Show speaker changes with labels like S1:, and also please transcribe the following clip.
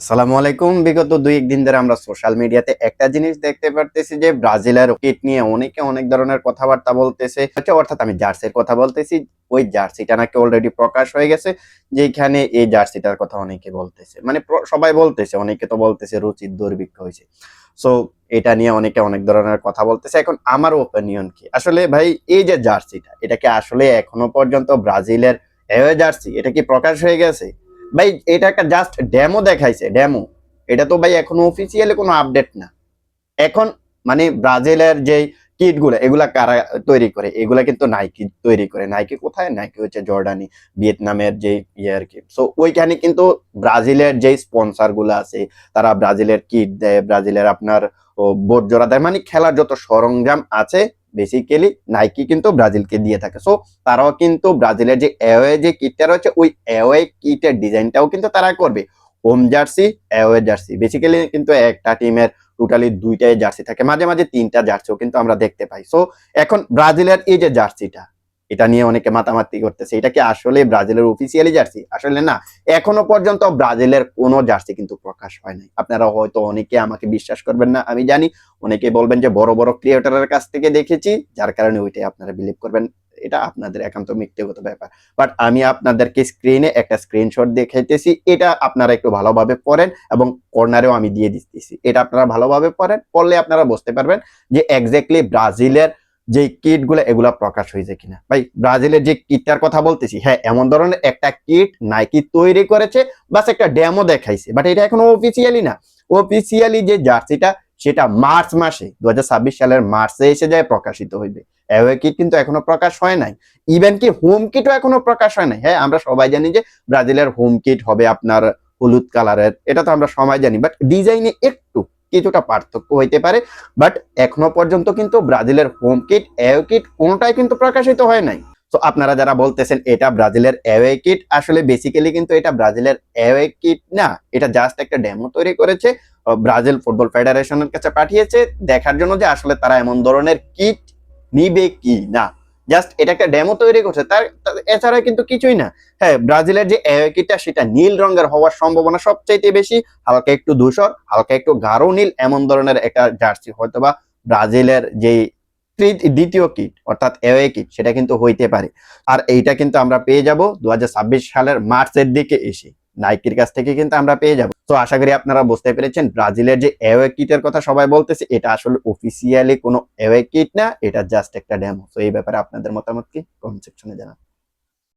S1: আসসালামু আলাইকুম। বিগত দুই একদিন ধরে আমরা সোশ্যাল মিডিয়াতে একটা জিনিস দেখতে পারতেছি যে, ব্রাজিলের কিট নিয়ে অনেকে অনেক ধরনের কথাবার্তা বলতেছে। অর্থাৎ আমি জার্সির কথা বলতেছি, ওই জার্সিটা নাকি অলরেডি প্রকাশ হয়ে গেছে, যেখানে এই জার্সিটার কথা অনেকে বলতেছে। মানে সবাই বলতেছে, অনেকে তো বলতেছে রুচির দুর্ভিক্ষ হয়েছে। সো এটা নিয়ে অনেকে অনেক ধরনের কথা বলতেছে। এখন আমার ওপিনিয়ন কি? আসলে ভাই, এই যে জার্সিটা, এটা কি আসলে এখনও পর্যন্ত ব্রাজিলের জার্সি, এটা কি প্রকাশ হয়ে গেছে? ভাই, এটা একটা জাস্ট ডেমো দেখাইছে ডেমো এটা তো ভাই এখনও অফিসিয়ালি কোনো আপডেট না। এখন মানে ব্রাজিলের যে কিটগুলো এগুলা কারা তৈরি করে? এগুলা কিন্তু নাইকি তৈরি করে। নাইকি কোথায়? নাইকি হচ্ছে জর্ডানি, ভিয়েতনামের যে ইয়ে আর কি। সো ওইখানে কিন্তু ব্রাজিলের যে স্পন্সরগুলো আছে, তারা ব্রাজিলের কিট দেয়, ব্রাজিলের আপনার বোট জোড়া দেয়। মানে খেলার যত সরঞ্জাম আছে বেসিক্যালি নাইকি কিন্তু ব্রাজিলকে দিয়ে থাকে। সো তারাও কিন্তু ব্রাজিলের যে অ্যাওয়ে যে কিটটা রয়েছে, ওই অ্যাওয়ে কিটের ডিজাইনটাও কিন্তু তারা করবে। Home jersey away jersey basically কিন্তু একটা টিমের টোটালি দুইটাই জার্সি থাকে। মাঝে মাঝে তিনটা জার্সিও কিন্তু আমরা দেখতে পাই। সো এখন ব্রাজিলের এই যে জার্সিটা এটা নিয়ে অনেকে মাতামাতি করতেছে। এটা কি আসলে ব্রাজিলের অফিসিয়ালি জার্সি আসলে না। এখনও পর্যন্ত ব্রাজিলের কোনো জার্সি কিন্তু প্রকাশ হয় নাই। আপনারা হয়তো অনেকে আমাকে বিশ্বাস করবেন না, আমি জানি। অনেকে বলবেন যে বড় বড় ক্রিয়েটারের কাছ থেকে দেখেছি, যার কারণে ওইটাই আপনারা বিলিভ করবেন। এটা আপনাদের একান্ত ব্যক্তিগত ব্যাপার। বাট আমি আপনাদেরকে স্ক্রিনে একটা স্ক্রিনশট দেখাইতেছি। এটা আপনারা একটু ভালোভাবে পড়েন এবং কর্নারেও আমি দিয়ে দিতেছি। এটা আপনারা ভালোভাবে পড়েন, পড়লে আপনারা বুঝতে পারবেন যে এক্স্যাক্টলি ব্রাজিলের যে কিটগুলো, এগুলা প্রকাশ হয়েছে কিনা। ভাই, ব্রাজিলের যে কিটটার কথা বলতেছি হ্যাঁ এমন ধরনের একটা কিট নাইকি তৈরি করেছে, বাস একটা ডেমো দেখাইছে। বাট এটা এখনও অফিসিয়ালি না। অফিসিয়ালি যে জার্সিটা, সেটা মার্চ মাসে দু হাজার ছাব্বিশ সালের মার্চে এসে যায়, প্রকাশিত হইবে। অ্যাওয়ে কিট কিন্তু এখনও প্রকাশ হয় নাই। ইভেন কি হোম কিটও এখনও প্রকাশ হয় নাই। হ্যাঁ আমরা সবাই জানি যে ব্রাজিলের হোম কিট হবে আপনার হলুদ কালারের এটা তো আমরা সবাই জানি। বাট ডিজাইনে একটু কিছুটা পার্থক্য হইতে পারে বাট এখনও পর্যন্ত কিন্তু ব্রাজিলের হোম কিট অ্যাওয়ে কিট কোনোটাই কিন্তু প্রকাশিত হয় নাই। তো আপনারা যারা বলতেছেন এটা ব্রাজিলের অ্যাওয়ে কিট আসলে বেসিক্যালি কিন্তু এটা ব্রাজিলের অ্যাওয়ে কিট না, এটা জাস্ট একটা ডেমো তৈরি করেছে ব্রাজিল ফুটবল ফেডারেশনের কাছে পাঠিয়েছে, দেখার জন্য যে আসলে তারা এমন ধরনের কিট নিবে কি না। জাস্ট এটা একটা ডেমো তৈরি করছে। তার এছাড়া কিন্তু কিছুই না। হ্যাঁ ব্রাজিলের যে কিটটা সেটা নীল রঙের হওয়ার সম্ভাবনা সবচাইতে বেশি। হালকা একটু ধূসর, হালকা একটু গাঢ় নীল এমন ধরনের একটা জার্সি। হয়তোবা ব্রাজিলের যে দ্বিতীয় কিট অর্থাৎ অ্যাওয়ে কিট সেটা কিন্তু হইতে পারে। আর এইটা কিন্তু আমরা পেয়ে যাব। দু হাজার ছাব্বিশ সালের মার্চের দিকে এসে। নাইকির কাছ থেকে কিন্তু আমরা পেয়ে যাব। তো আশা করি আপনারা বুঝতে পেরেছেন, ব্রাজিলের যে অ্যাওয়ে কিটের কথা সবাই বলতেছে, এটা আসলে অফিসিয়ালি কোনো অ্যাওয়ে কিট না, এটা জাস্ট একটা ড্যামো তো এই ব্যাপারে আপনাদের মতামত কি কমেন্ট সেকশনে জানান।